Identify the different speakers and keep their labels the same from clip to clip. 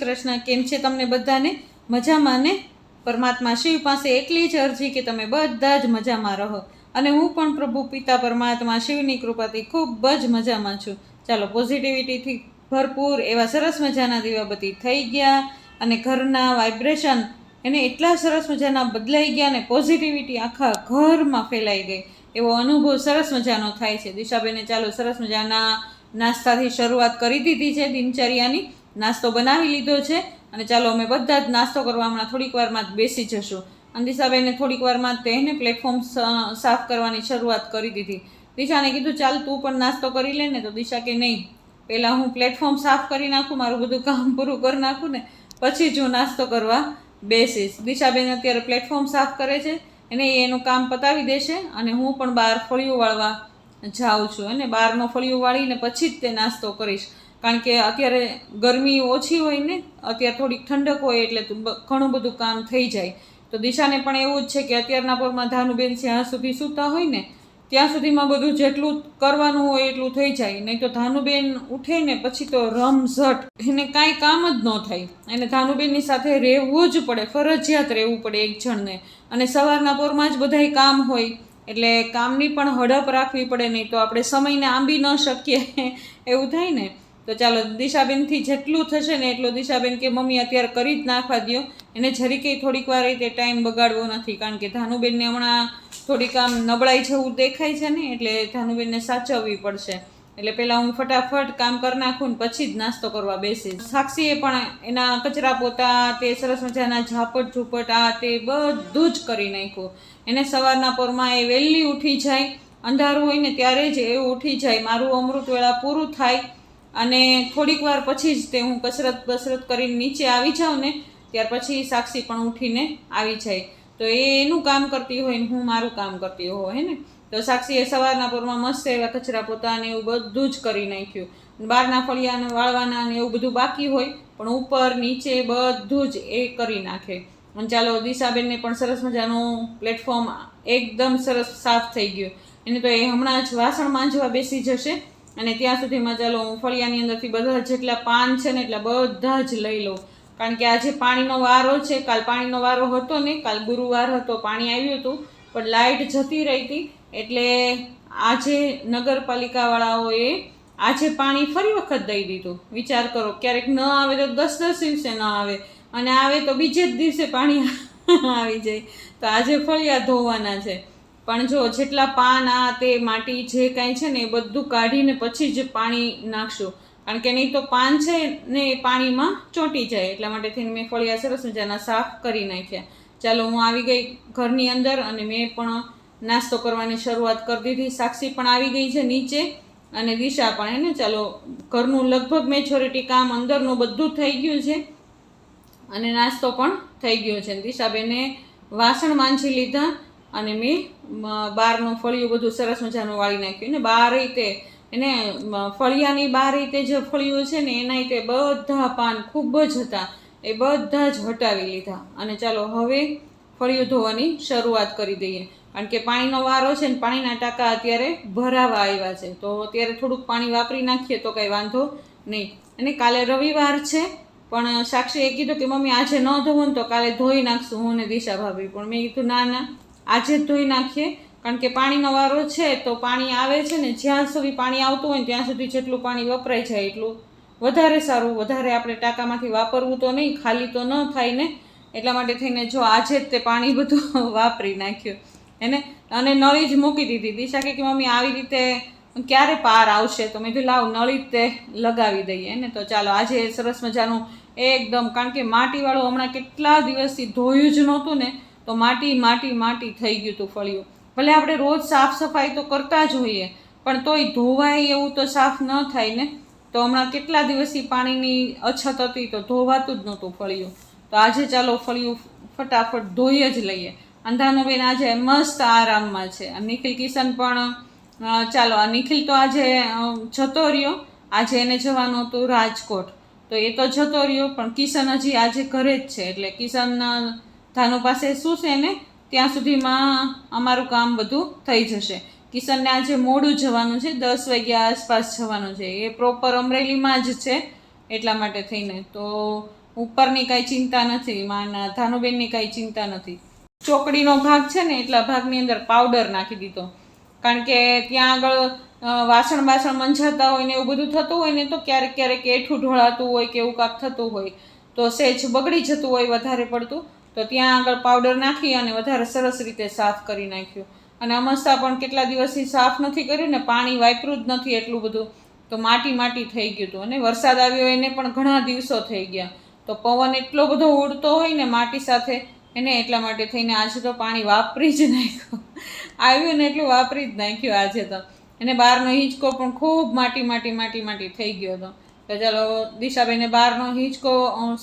Speaker 1: કૃષ્ણ, કેમ છે તમને બધાને? મજામાં ને? પરમાત્મા શિવ પાસે એટલી જ અરજી કે તમે બધા જ મજામાં રહો. અને હું પણ પ્રભુ પિતા પરમાત્મા શિવની કૃપાથી ખૂબ જ મજામાં છું. ચાલો પોઝિટિવિટીથી ભરપૂર એવા સરસ મજાના દીવાબત્તી થઈ ગયા અને ઘરના વાઇબ્રેશન એને એટલા સરસ મજાના બદલાઈ ગયા ને પોઝિટિવિટી આખા ઘરમાં ફેલાઈ ગઈ. એવો અનુભવ સરસ મજાનો થાય છે. દિશાબેને ચાલો સરસ મજાના નાસ્તાથી શરૂઆત કરી દીધી છે દિનચર્યાની. નાસ્તો બનાવી લીધો છે અને ચાલો અમે બધા જ નાસ્તો કરવા હમણાં થોડીક વારમાં જ બેસી જશું. અને દિશાબેને થોડીક વારમાં તેને પ્લેટફોર્મ સાફ કરવાની શરૂઆત કરી દીધી. દિશાને કીધું, ચાલ તું પણ નાસ્તો કરી લે ને. તો દિશા કે, નહીં, પહેલાં હું પ્લેટફોર્મ સાફ કરી નાખું, મારું બધું કામ પૂરું કરી નાખું ને, પછી જ હું નાસ્તો કરવા બેસીશ. દિશાબેન અત્યારે પ્લેટફોર્મ સાફ કરે છે એને એનું કામ પતાવી દેશે અને હું પણ બહાર ફળિયું વાળવા જાઉં છું અને બહારનો ફળિયું વાળીને પછી જ તે નાસ્તો કરીશ. કારણ કે અત્યારે ગરમી ઓછી હોય ને, અત્યારે થોડીક ઠંડક હોય એટલે ઘણું બધું કામ થઈ જાય. તો દિશાને પણ એવું જ છે કે અત્યારના પરમાં ધાનુબેન જ્યાં સુધી સૂતા હોય ને, ત્યાં સુધીમાં બધું જેટલું કરવાનું હોય એટલું થઈ જાય. નહીં તો ધાનુબેન ઉઠે ને પછી તો રમઝટ. એને કાંઈ કામ જ ન થાય. એને ધાનુબેનની સાથે રહેવું જ પડે, ફરજિયાત રહેવું પડે એક જણને. અને સવારના પોરમાં જ બધાય કામ હોય, એટલે કામની પણ હડપ રાખવી પડે, નહીં તો આપણે સમયને આંબી ન શકીએ. એવું થાય ને. તો ચાલો દિશાબેનથી જેટલું થશે ને એટલું દિશાબેન કે મમ્મી અત્યારે કરી જ નાખવા દ્યો. એને જરીકે થોડીક વાર રીતે ટાઈમ બગાડવો નથી, કારણ કે ધાનુબેનને હમણાં થોડીક આમ નબળાઈ જેવું દેખાય છે ને, એટલે ધાનુબેનને સાચવવી પડશે. એટલે પહેલાં હું ફટાફટ કામ કરી નાખું ને પછી જ નાસ્તો કરવા બેસીશ. સાક્ષીએ પણ એના કચરા પોતા, તે સરસ મજાના ઝાપટ ઝૂપટ, આ તે બધું જ કરી નાખ્યું. એને સવારના પોરમાં એ વહેલી ઉઠી જાય. અંધારું હોય ને ત્યારે જ એ ઉઠી જાય. મારું અમૃત વેળા પૂરું થાય. અને થોડીક વાર પછી જ તે હું કસરત બસરત કરીને નીચે આવી જાઉં ને, ત્યાર પછી સાક્ષી પણ ઉઠીને આવી જાય. તો એ એનું કામ કરતી હોય ને હું મારું કામ કરતી હોઉં, હે ને? તો સાક્ષીએ સવારના પોરમાં મસ્ત એવા કચરા પોતાને એવું બધું જ કરી નાખ્યું. બહારના ફળિયાને વાળવાના ને એવું બધું બાકી હોય, પણ ઉપર, નીચે બધું જ એ કરી નાખે. અને ચાલો, દિશાબેનને પણ સરસ મજાનું પ્લેટફોર્મ એકદમ સરસ સાફ થઈ ગયું. એને તો એ હમણાં જ વાસણ માંજવા બેસી જશે. અને ત્યાં સુધીમાં ચાલો હું ફળિયાની અંદરથી બધા જેટલા પાન છે ને એટલા બધા જ લઈ લઉં. કારણ કે આજે પાણીનો વારો છે, કાલ પાણીનો વારો હતો ને, કાલ ગુરુવાર હતો, પાણી આવ્યું હતું, પણ લાઇટ જતી રહી હતી. એટલે આજે નગરપાલિકાવાળાઓએ આજે પાણી ફરી વખત દઈ દીધું. વિચાર કરો, ક્યારેક ન આવે તો દસ દસ દિવસે ન આવે, અને આવે તો બીજે જ દિવસે પાણી આવી જાય. તો આજે ફળિયા ધોવાના છે. પણ જો જેટલા પાન આ તે માટી જે કાંઈ છે ને એ બધું કાઢીને પછી જ પાણી નાખશું. કારણ કે નહીં તો પાન છે ને એ પાણીમાં ચોંટી જાય. એટલા માટે થઈને મેં ફળિયા સરસ મજાના સાફ કરી નાખ્યા. ચાલો હું આવી ગઈ ઘરની અંદર અને મેં પણ નાસ્તો કરવાની શરૂઆત કરી દીધી. સાક્ષી પણ આવી ગઈ છે નીચે અને દિશા પણ એને ચાલો, ઘરનું લગભગ મેજોરિટી કામ અંદરનું બધું થઈ ગયું છે અને નાસ્તો પણ થઈ ગયો છે. દિશાબેને વાસણ માંજી લીધા. અને મેં બહારનું ફળિયું બધું સરસ મજાનું વાળી નાખ્યું. ને બહાર રીતે, એને ફળિયાની બહાર રીતે જે ફળિયું છે ને, એના રીતે બધા પાન ખૂબ જ હતા. એ બધા જ હટાવી લીધા. અને ચાલો હવે ફળિયું ધોવાની શરૂઆત કરી દઈએ. કારણ કે પાણીનો વારો છે ને, પાણીના ટાંકા અત્યારે ભરાવા આવ્યા છે. તો અત્યારે થોડુંક પાણી વાપરી નાખીએ તો કંઈ વાંધો નહીં. અને કાલે રવિવાર છે, પણ સાક્ષીએ કીધું કે, મમ્મી, આજે ન ધોવું ને તો કાલે ધોઈ નાખશું. હું ને દિશા ભાભી. પણ મેં કીધું, ના ના આજે જ ધોઈ નાખીએ, કારણ કે પાણીનો વારો છે તો પાણી આવે છે ને જ્યાં સુધી પાણી આવતું હોય ત્યાં સુધી જેટલું પાણી વપરાય જાય એટલું વધારે સારું. વધારે આપણે ટાંકામાંથી વાપરવું તો નહીં, ખાલી તો ન થાય ને. એટલા માટે થઈને જો આજે જ તે પાણી બધું વાપરી નાખ્યું. એને અને નળી જ મૂકી દીધી. દિશા કે કે મમ્મી આવી રીતે ક્યારે પાર આવશે? તો મેં કીધું લાવ નળી તે લગાવી દઈએ ને. તો ચાલો, આજે સરસ મજાનું એકદમ, કારણ કે માટીવાળું હમણાં કેટલા દિવસથી ધોયું જ નહોતું ને. તો માટી માટી માટી થઈ ગયું હતું ફળિયું. ભલે આપણે રોજ સાફ સફાઈ તો કરતા જ હોઈએ, પણ તોય ધોવાય એવું તો સાફ ન થાય ને? તો હમણાં કેટલા દિવસથી પાણીની અછત હતી તો ધોવાતું જ નહોતું ફળિયું. તો આજે ચાલો ફળિયું ફટાફટ ધોઈ જ લઈએ. અંધાનો બેન આજે મસ્ત આરામમાં છે. નિખિલ કિશન પણ ચાલો, આ નિખિલ તો આજે જતો રહ્યો. આજે એને જવાનું હતું રાજકોટ. તો એ તો જતો રહ્યો, પણ કિશન હજી આજે ઘરે જ છે. એટલે કિશન ધાનુ પાસે શું છે ને, ત્યાં સુધીમાં અમારું કામ બધું થઈ જશે. કિશનને આજે મોડું જવાનું છે, દસ વાગ્યા આસપાસ જવાનું છે. એ પ્રોપર અમરેલીમાં જ છે એટલા માટે થઈને. તો ઉપરની કાંઈ ચિંતા નથી, માના ધાનુબેનની કાંઈ ચિંતા નથી. ચોકડીનો ભાગ છે ને, એટલા ભાગની અંદર પાવડર નાખી દીધો. કારણ કે ત્યાં આગળ વાસણ બાસણ મંજાતા હોય ને એવું બધું થતું હોય ને, તો ક્યારેક ક્યારેક એઠું ઢોળાતું હોય કે એવું કાંક થતું હોય. તો સેજ બગડી જતું હોય વધારે પડતું. તો ત્યાં આગળ પાવડર નાખી અને વધારે સરસ રીતે સાફ કરી નાખ્યું. અને અમસ્તા પણ કેટલા દિવસથી સાફ નથી કર્યું ને પાણી વાપર્યું જ નથી એટલું બધું. તો માટી માટી થઈ ગયું હતું. અને વરસાદ આવ્યો એને પણ ઘણા દિવસો થઈ ગયા. તો પવન એટલો બધો ઉડતો હોય ને માટી સાથે, એને એટલા માટે થઈને આજે તો પાણી વાપરી જ નાખ્યું. આવ્યું ને એટલું વાપરી જ નાખ્યું આજે તો. એને બહારનો હિંચકો પણ ખૂબ માટી માટી માટી માટી થઈ ગયો હતો. તો ચાલો દિશાબેને બહારનો હિંચકો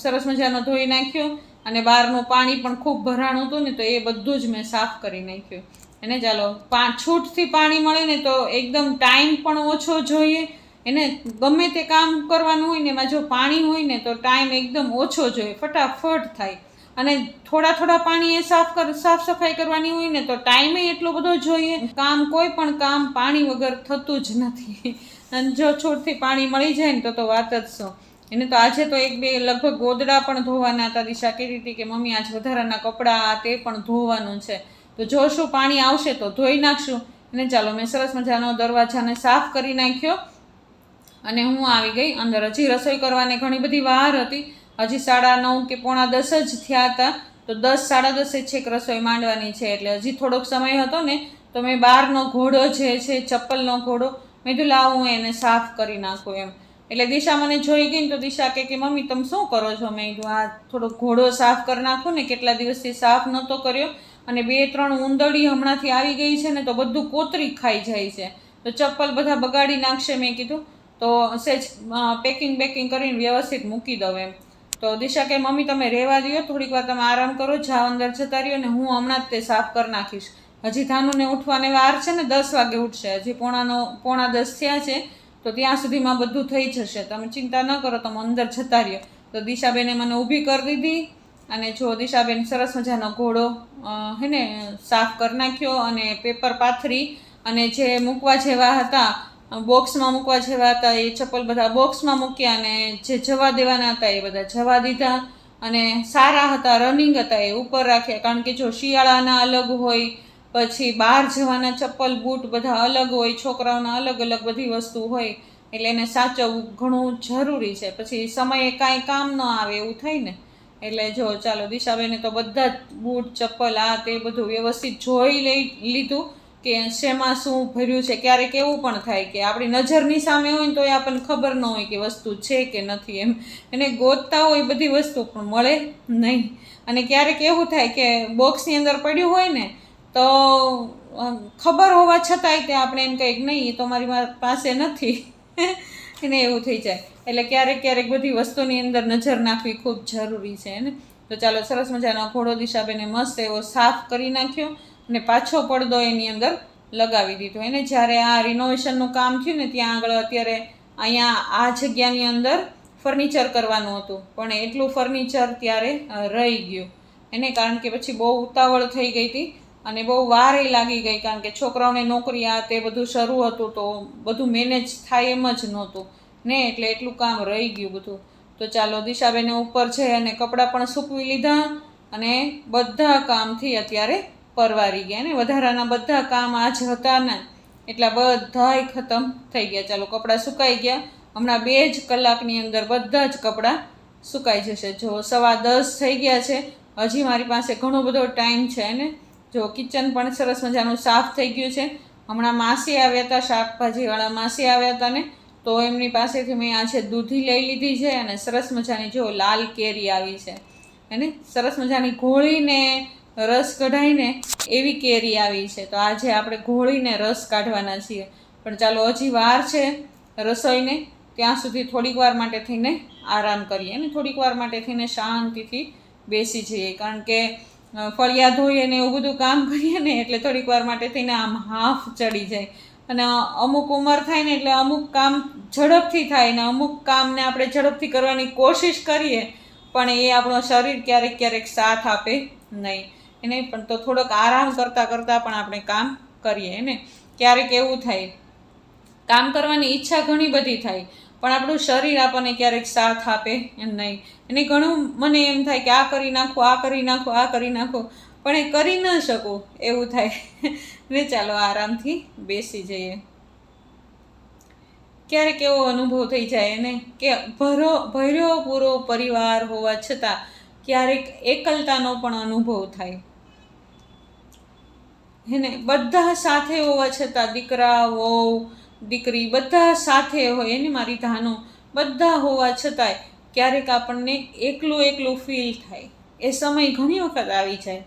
Speaker 1: સરસ મજાનો ધોઈ નાખ્યો. અને બહારનું પાણી પણ ખૂબ ભરાણું હતું ને, તો એ બધું જ મેં સાફ કરી નાખ્યું. એને ચાલો, પા, છૂટથી પાણી મળે ને, તો એકદમ ટાઈમ પણ ઓછો જોઈએ. એને ગમે તે કામ કરવાનું હોય ને, એમાં જો પાણી હોય ને, તો ટાઈમ એકદમ ઓછો જોઈએ. ફટાફટ થાય. અને થોડા થોડા પાણી એ સાફ કર, સાફ સફાઈ કરવાની હોય ને, તો ટાઈમે એટલો બધો જોઈએ. કામ કોઈ પણ કામ પાણી વગર થતું જ નથી. અને જો છોડથી પાણી મળી જાય ને, તો તો વાત જ શું. એને તો આજે તો એક બે લગભગ ગોદડા પણ ધોવાના હતા. દિશા કહેતી હતી કે મમ્મી આજ વધારાના કપડાં તે પણ ધોવાનું છે. તો જોશું, પાણી આવશે તો ધોઈ નાખશું. અને ચાલો, મેં સરસ મજાનો દરવાજાને સાફ કરી નાખ્યો અને હું આવી ગઈ અંદર. હજી રસોઈ કરવાની ઘણી બધી વાર હતી. હજી સાડા નવ કે પોણા દસ જ થયા હતા. તો દસ, સાડા દસે છેક રસોઈ માંડવાની છે. એટલે હજી થોડોક સમય હતો ને, તો મેં બહારનો ઘોડો જે છે, ચપ્પલનો ઘોડો, મેં કીધું લાવું એને સાફ કરી નાખું એમ. એટલે દિશા મને જોઈ ગઈ ને તો દિશા કે કે, મમ્મી, તમે શું કરો છો? મેં કીધું, આ થોડો ઘોડો સાફ કરી નાખું ને, કેટલા દિવસથી સાફ નહોતો કર્યો અને બે ત્રણ ઉંદડી હમણાંથી આવી ગઈ છે ને, તો બધું કોતરી ખાઈ જાય છે. તો ચપ્પલ બધા બગાડી નાખશે. મેં કીધું, તો સેજ પેકિંગ બેકિંગ કરીને વ્યવસ્થિત મૂકી દઉં એમ. તો દિશા કે મમ્મી, તમે રહેવા દો થોડીક વાર તમે આરામ કરો, જાઓ અંદર જતા રહ્યો ને, હું હમણાં જ તે સાફ કરી નાખીશ. હજી ધાનુને ઉઠવાને વાર છે ને, દસ વાગે ઉઠશે. હજી પોણાનો, પોણા દસ થયા છે. તો ત્યાં સુધીમાં બધું થઈ જશે. તમે ચિંતા ન કરો, તમે અંદર જતા રહ્યો. તો દિશાબેને મને ઊભી કરી દીધી અને જો દિશાબેન સરસ મજાનો ઘોડો હે ને, સાફ કરી નાખ્યો અને પેપર પાથરી અને જે મૂકવા જેવા હતા, બોક્સમાં મૂકવા જેવા હતા, એ ચપ્પલ બધા બોક્સમાં મૂક્યા અને જે જવા દેવાના હતા એ બધા જવા દીધા અને સારા હતા, રનિંગ હતા એ ઉપર રાખ્યા. કારણ કે જો શિયાળાના અલગ હોય પછી બહાર જવાના ચપ્પલ, બૂટ બધા અલગ હોય, છોકરાઓના અલગ અલગ બધી વસ્તુ હોય, એટલે એને સાચવવું ઘણું જરૂરી છે. પછી સમયે કાંઈ કામ ન આવે એવું થાય ને, એટલે જો ચાલો દિશાબેને તો બધા જ બૂટ, ચપ્પલ, આ તે બધું વ્યવસ્થિત જોઈ લઈ લીધું કે શેમાં શું ભર્યું છે ક્યારેક એવું પણ થાય કે આપણી નજરની સામે હોય તો એ આપણને ખબર ન હોય કે વસ્તુ છે કે નથી એમ. એને ગોતતા હોય બધી વસ્તુ પણ મળે નહીં. અને ક્યારેક એવું થાય કે બોક્સની અંદર પડ્યું હોય ને તો ખબર હોવા છતાંય તે આપણે એમ કંઈક નહીં, એ તો મારી પાસે નથી. એને એવું થઈ જાય. એટલે ક્યારેક ક્યારેક બધી વસ્તુની અંદર નજર નાખવી ખૂબ જરૂરી છે, ને? તો ચાલો, સરસ મજાનો ઘોડો દિશાબેને મસ્ત એવો સાફ કરી નાખ્યો અને પાછો પડદો એની અંદર લગાવી દીધો. એને જ્યારે આ રિનોવેશનનું કામ થયું ને, ત્યાં આગળ અત્યારે અહીંયા આ જગ્યાની અંદર ફર્નિચર કરવાનું હતું. પણ એટલું ફર્નિચર ત્યારે રહી ગયું. એને કારણ કે પછી બહુ ઉતાવળ થઈ ગઈ હતી. અને બહુ વાર એ લાગી ગઈ કારણ કે છોકરાઓને નોકરી આ તે બધું શરૂ હતું તો બધું મેનેજ થાય એમ જ નહોતું. ને એટલે એટલું કામ રહી ગયું બધું. તો ચાલો દિશાબેને ઉપર છે અને કપડાં પણ સૂકવી લીધા અને બધા કામથી અત્યારે પરવારી ગયા ને. વધારાના બધા કામ આજ હતા ને. એટલા બધાય ખતમ થઈ ગયા. ચાલો કપડાં સુકાઈ ગયા. હમણાં બે જ કલાકની અંદર બધા જ કપડાં સુકાઈ જશે. જો સવા દસ થઈ ગયા છે. હજી મારી પાસે ઘણો બધો ટાઈમ છે ને. જો કિચન પણ સરસ મજાનું સાફ થઈ ગયું છે. હમણાં માસી આવ્યા હતા, શાકભાજીવાળા માસી આવ્યા હતા ને, તો એમની પાસેથી મેં આજે દૂધી લઈ લીધી છે અને સરસ મજાની જો લાલ કેરી આવી છે. એને સરસ મજાની ઘોળીને રસ કઢાઈને એવી કેરી આવી છે. તો આજે આપણે ઘોળીને રસ કાઢવાના છીએ. પણ ચાલો હજી વાર છે રસોઈને, ત્યાં સુધી થોડીક વાર માટે થઈને આરામ કરીએ અને થોડીક વાર માટે થઈને શાંતિથી બેસી જઈએ. કારણ કે ફળિયા ધોઈએ ને એવું બધું કામ કરીએ ને એટલે થોડીક વાર માટે થઈને આમ હાફ ચડી જાય. અને અમુક ઉંમર થાય ને એટલે અમુક કામ ઝડપથી થાય ને અમુક કામને આપણે ઝડપથી કરવાની કોશિશ કરીએ, પણ એ આપણો શરીર ક્યારેક ક્યારેક સાથ આપે નહીં. એને પણ તો થોડોક આરામ કરતાં કરતાં પણ આપણે કામ કરીએ ને? ક્યારેક એવું થાય. કામ કરવાની ઈચ્છા ઘણી બધી થાય. પણ આપણું શરીર આપણને ક્યારેક સાથ આપે એમ નહીં. એને ઘણું મને એમ થાય કે આ કરી નાખો, આ કરી નાખો, આ કરી નાખો, પણ એ કરી ન શકું એવું થાય. ને ચાલો આરામથી બેસી જઈએ. ક્યારેક એવો અનુભવ થઈ જાય ને કે ભરો, ભર્યો પૂરો પરિવાર હોવા છતાં ક્યારેક એકલતાનો પણ અનુભવ થાય. હેને બધા સાથે હોવા છતાં દીકરા વહુ દીકરી બધા સાથે હોય એને મારી ધાનો બધા હોવા છતાંય ક્યારેક આપણને એકલું એકલું ફીલ થાય. એ સમય ઘણી વખત આવી જાય.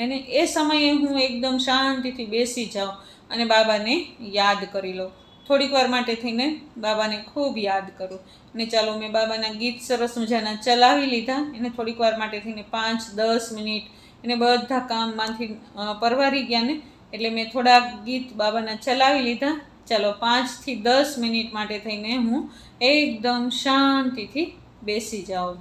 Speaker 1: અને એ સમયે હું એકદમ શાંતિથી બેસી જાઉં અને બાબાને યાદ કરી લઉં. થોડીક વાર માટે થઈને બાબાને ખૂબ યાદ કરું. અને ચાલો મેં બાબાના ગીત સરસ મજાના ચલાવી લીધા. એને થોડીક વાર માટે થઈને પાંચ, દસ મિનિટ એને બધા કામમાંથી પરવારી ગયા ને. એટલે મેં થોડાક ગીત બાબાના ચલાવી લીધા. ચાલો, પાંચથી દસ મિનિટ માટે થઈને હું એકદમ શાંતિથી બેસી જાઉં.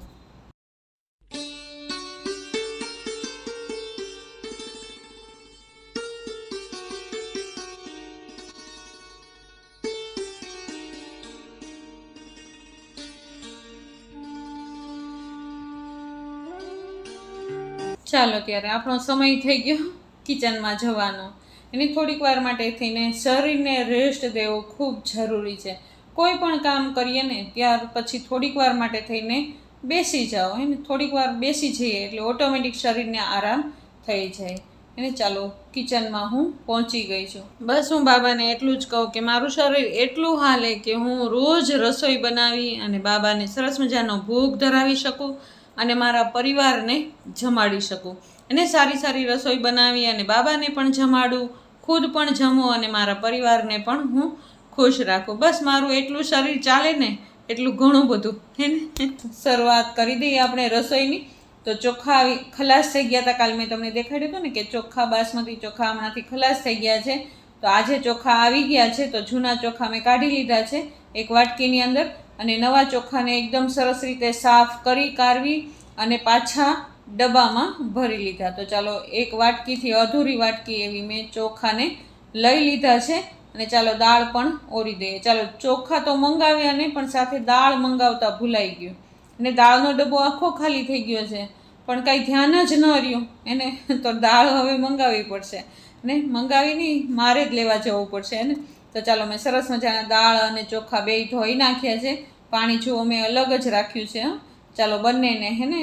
Speaker 1: ચાલો, ત્યારે આપણો સમય થઈ ગયો કિચનમાં જવાનો. એની થોડીક વાર માટે થઈને શરીરને રેસ્ટ દેવો ખૂબ જરૂરી છે. કોઈ પણ કામ કરીએ ને, ત્યાર પછી થોડીક વાર માટે થઈને બેસી જાઓ. એને થોડીક વાર બેસી જઈએ એટલે ઓટોમેટિક શરીરને આરામ થઈ જાય. એને ચાલો કિચનમાં હું પહોંચી ગઈ છું. બસ હું બાબાને એટલું જ કહું કે મારું શરીર એટલું હાલે કે હું રોજ રસોઈ બનાવી અને બાબાને સરસ મજાનો ભોગ ધરાવી શકું અને મારા પરિવારને જમાડી શકું. અને સારી સારી રસોઈ બનાવી અને બાબાને પણ જમાડું. ખુદ પણ જમું અને મારા પરિવારને પણ હું ખુશ રાખું. બસ મારું એટલું શરીર ચાલે ને એટલું ઘણું બધું. હે ને? શરૂઆત કરી દઈએ આપણે રસોઈની. તો ચોખા ખલાસ થઈ ગયા હતા. કાલ મેં તમને દેખાડ્યું હતું ને કે ચોખા બાસમતી ચોખા હમણાંથી ખલાસ થઈ ગયા છે. તો આજે ચોખા આવી ગયા છે. તો જૂના ચોખા મેં કાઢી લીધા છે એક વાટકીની અંદર. અને નવા ચોખાને એકદમ સરસ રીતે સાફ કરી કાઢવી અને પાછા ડબ્બામાં ભરી લીધા. તો ચાલો એક વાટકીથી અધૂરી વાટકી એવી મેં ચોખાને લઈ લીધા છે અને ચાલો દાળ પણ ઓરી દઈએ. ચાલો ચોખા તો મંગાવ્યા નહીં, પણ સાથે દાળ મંગાવતા ભૂલાઈ ગયું. અને દાળનો ડબ્બો આખો ખાલી થઈ ગયો છે. પણ કાંઈ ધ્યાન જ ન રહ્યું. એને તો દાળ હવે મંગાવવી પડશે. ને મંગાવી નહીં મારે જ લેવા જવું પડશે ને? તો ચાલો મેં સરસ મજાના દાળ અને ચોખા બેય ધોઈ નાખ્યા છે. પાણી જો મેં અલગ જ રાખ્યું છે, હં. ચાલો બંનેને હે ને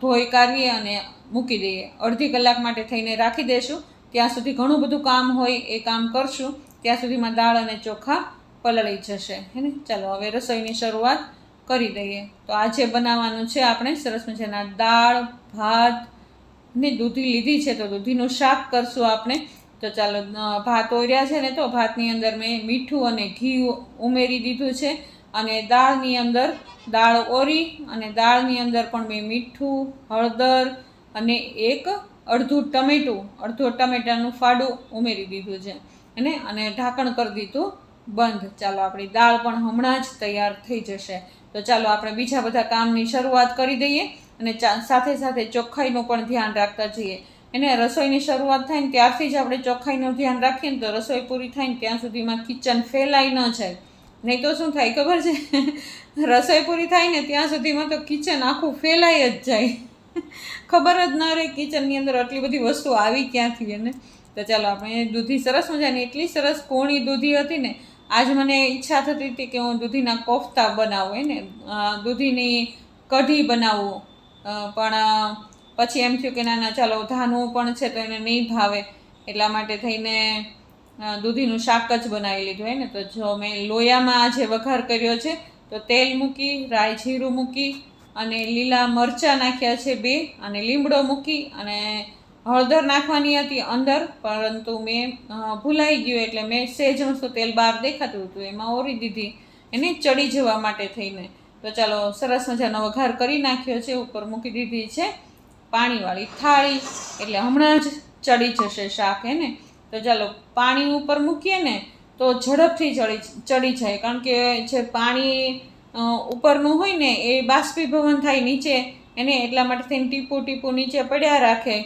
Speaker 1: ધોઈ કાઢીએ અને મૂકી દઈએ. અડધી કલાક માટે થઈને રાખી દઈશું ત્યાં સુધી ઘણું બધું કામ હોય એ કામ કરશું. ત્યાં સુધીમાં દાળ અને ચોખા પલળી જશે. હે ને? ચાલો, હવે રસોઈની શરૂઆત કરી દઈએ. તો આજે બનાવવાનું છે આપણે, સરસ મજાના દાળ, ભાત, ને દૂધી લીધી છે તો દૂધીનું શાક કરશું આપણે. તો ચાલો ભાત ઓર્યા છે ને તો ભાતની અંદર મેં મીઠું અને ઘી ઉમેરી દીધું છે. અને દાળની અંદર દાળ ઓરી અને દાળની અંદર પણ મેં મીઠું, હળદર અને એક અડધું ટમેટું. અડધું ટમેટાનું ફાડું ઉમેરી દીધું છે. અને અને ઢાંકણ કરી દીધું બંધ. ચાલો, આપણી દાળ પણ હમણાં જ તૈયાર થઈ જશે. તો ચાલો, આપણે બીજા બધા કામની શરૂઆત કરી દઈએ અને સાથે સાથે ચોખ્ખાઈનું પણ ધ્યાન રાખતા જઈએ. એને રસોઈની શરૂઆત થાય ને ત્યારથી જ આપણે ચોખ્ખાઈનું ધ્યાન રાખીએ ને તો રસોઈ પૂરી થાય ને ત્યાં સુધીમાં કિચન ફેલાઈ ન જાય. નહીં તો શું થાય ખબર છે? રસોઈ પૂરી થાય ને ત્યાં સુધીમાં તો કિચન આખું ફેલાઈ જ જાય. ખબર જ ન રહે કિચનની અંદર આટલી બધી વસ્તુ આવી ક્યાંથી એને તો ચાલો આપણે દૂધી સરસ મજાની, એટલી સરસ કોણી દૂધી હતી ને, આજ મને ઈચ્છા થતી હતી કે હું દૂધીના કોફતા બનાવું એને દૂધીની કઢી બનાવું. પણ પછી એમ થયું કે ના ના, ચાલો ધાનું પણ છે તો એને નહીં ભાવે. એટલા માટે થઈને દૂધીનું શાક જ બનાવી લીધું હોય ને તો જો મેં લોયામાં આજે વઘાર કર્યો છે, તો તેલ મૂકી, રાઈ જીરું મૂકી અને લીલા મરચાં નાખ્યા છે બે અને લીમડો મૂકી અને હળદર નાખવાની હતી અંદર, પરંતુ મેં ભૂલાઈ ગયું એટલે મેં સહેજ મસ્ત તેલ બહાર દેખાતું હતું, એમાં ઓરી દીધી એને ચડી જવા માટે થઈને. તો ચાલો, સરસ મજાનો વઘાર કરી નાખ્યો છે, ઉપર મૂકી દીધી છે પાણીવાળી થાળી, એટલે હમણાં જ ચડી જશે શાક હે ને તો ચાલો, પાણી ઉપર મૂકીએ ને, તો ઝડપથી ચડી ચડી જાય. કારણ કે જે પાણી ઉપરનું હોય ને, એ બાષ્પીભવન થાય નીચે, એને એટલા માટે થઈને ટીપું ટીપું નીચે પડ્યા રાખે,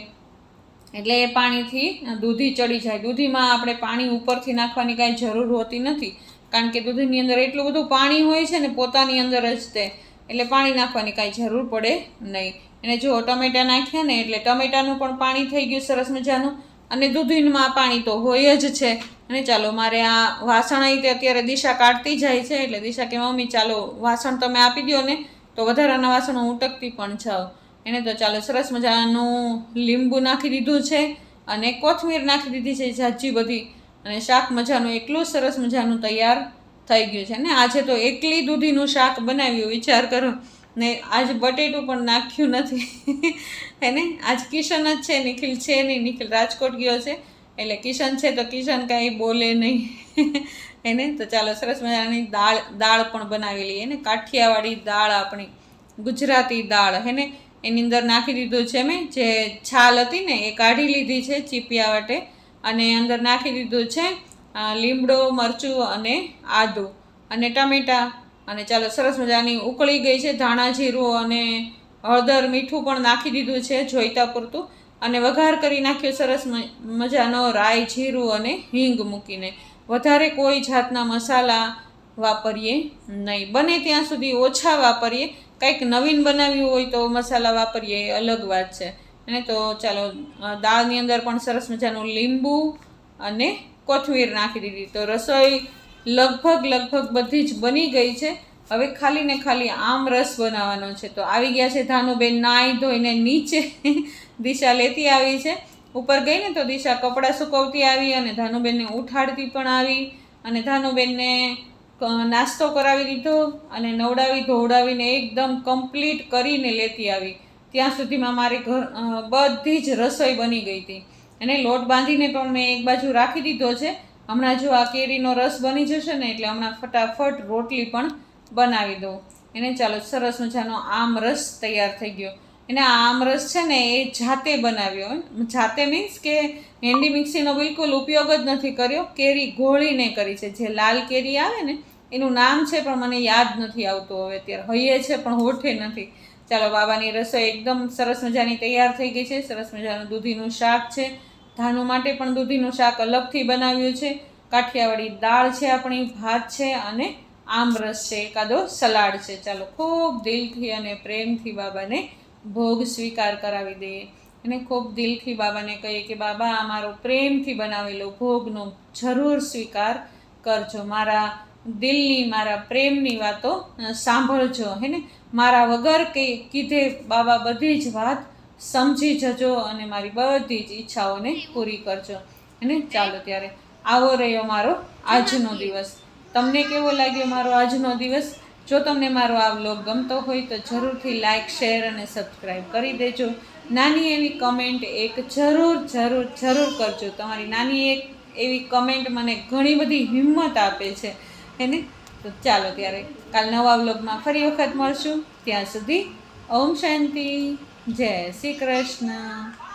Speaker 1: એટલે એ પાણીથી દૂધી ચડી જાય. દૂધીમાં આપણે પાણી ઉપરથી નાખવાની કાંઈ જરૂર હોતી નથી. કારણ કે દૂધીની અંદર એટલું બધું પાણી હોય છે ને, પોતાની અંદર જ તે. એટલે પાણી નાખવાની કાંઈ જરૂર પડે નહીં. અને જો ટમેટા નાખ્યા ને, એટલે ટમેટાનું પણ પાણી થઈ ગયું સરસ મજાનું. અને દૂધીનમાં પાણી તો હોય જ છે. અને ચાલો, મારે આ વાસણ અહીં તે અત્યારે દિશા કાઢતી જાય છે, એટલે દિશા કે, મમ્મી, ચાલો, વાસણ તમે આપી દો ને, તો વધારાના વાસણો ઉટકતી પણ જાઉં એને તો ચાલો, સરસ મજાનું લીંબુ નાખી દીધું છે અને કોથમીર નાખી દીધી છે, જાજી બધી. અને શાક મજાનું, એટલું સરસ મજાનું તૈયાર થઈ ગયું છે. ને આજે તો એકલી દૂધીનું શાક બનાવ્યું, વિચાર કરો. ને આજ બટેટું પણ નાખ્યું નથી. એને આજ કિશન જ છે, નિખિલ છે નહીં. નિખિલ રાજકોટ ગયો છે. એટલે કિશન છે તો કિશન કાંઈ બોલે નહીં. એને તો ચાલો સરસ મજાની દાળ દાળ પણ બનાવી લઈએ. ને? કાઠિયાવાડી દાળ આપણી, ગુજરાતી દાળ. હેને એની અંદર નાખી દીધું છે મેં જે છાલ હતી ને, એ કાઢી લીધી છે ચીપિયા વાટે. અને અંદર નાખી દીધું છે લીમડો, મરચું અને આદું. અને ટમેટાં. અને ચાલો સરસ મજાની ઉકળી ગઈ છે ધાણા જીરું અને હળદર મીઠું પણ નાખી દીધું છે જોઈતા પૂરતું. અને વઘાર કરી નાખ્યો સરસ મજાનો રાઈ, જીરું અને હિંગ મૂકીને. વધારે કોઈ જાતના મસાલા વાપરીએ નહીં. બને ત્યાં સુધી ઓછા વાપરીએ. કંઈક નવીન બનાવ્યું હોય તો મસાલા વાપરીએ અલગ વાત છે. અને તો ચાલો દાળની અંદર પણ સરસ મજાનું લીંબુ અને કોથમીર નાખી દીધી. તો રસોઈ લગભગ લગભગ બધી જ બની ગઈ છે. હવે ખાલી ને ખાલી આમ રસ બનાવવાનો છે. તો આવી ગયા છે ધાનુબેન નાઈ ધોઈને નીચે દિશા લેતી આવી છે. ઉપર ગઈ ને તો દિશા કપડાં સુકવતી આવી અને ધાનુબેનને ઉઠાડતી પણ આવી અને ધાનુબેનને નાસ્તો કરાવી દીધો અને નવડાવી ધોવડાવીને એકદમ કમ્પ્લીટ કરીને લેતી આવી. ત્યાં સુધીમાં મારી ઘર બધી જ રસોઈ બની ગઈ હતી. અને લોટ બાંધીને પણ મેં એક બાજુ રાખી દીધો છે. હમણાં જો આ કેરીનો રસ બની જશે ને એટલે હમણાં ફટાફટ રોટલી પણ બનાવી દઉં. એને ચાલો સરસ મજાનો આમ રસ તૈયાર થઈ ગયો. એને આ આમ રસ છે ને એ જાતે બનાવ્યો. જાતે મીન્સ કે હેન્ડી મિક્સીનો બિલકુલ ઉપયોગ જ નથી કર્યો. કેરી ઘોળીને કરી છે. જે લાલ કેરી આવે ને, એનું નામ છે પણ મને યાદ નથી આવતું હવે અત્યારે. હૈયે છે પણ હોઠે નથી. ચાલો, બાબાની રસોઈ એકદમ સરસ મજાની તૈયાર થઈ ગઈ છે. સરસ મજાનું દૂધીનું શાક છે. ધાનુ માટે પણ દૂધીનું શાક અલગથી બનાવ્યું છે. કાઠિયાવાડી દાળ છે આપણી, ભાત છે અને આમરસ છે, એકાદો સલાડ છે. ચાલો ખૂબ દિલથી અને પ્રેમથી બાબાને ભોગ સ્વીકાર કરાવી દઈએ. અને ખૂબ દિલથી બાબાને કહીએ કે, બાબા અમારો પ્રેમથી બનાવેલો ભોગનો જરૂર સ્વીકાર કરજો. મારા દિલની, મારા પ્રેમની વાતો સાંભળજો. હે ને? મારા વગર કે, કીધે બાબા બધી જ વાત સમજી જજો અને મારી બધી જ ઈચ્છાઓને પૂરી કરજો. અને ચાલો ત્યારે આવો રહ્યો મારો આજનો દિવસ. તમને કેવો લાગ્યો મારો આજનો દિવસ? જો તમને મારો આ વ્લોગ ગમતો હોય તો જરૂરથી લાઇક શેર અને સબસ્ક્રાઈબ કરી દેજો. નાની એવી કમેન્ટ એક જરૂર જરૂર જરૂર કરજો. તમારી નાની એક એવી કમેન્ટ મને ઘણી બધી હિંમત આપે છે. એને તો ચાલો ત્યારે કાલ નવા વ્લોગમાં ફરી વખત મળશું. ત્યાં સુધી ઓમ શાંતિ. જય શ્રી કૃષ્ણ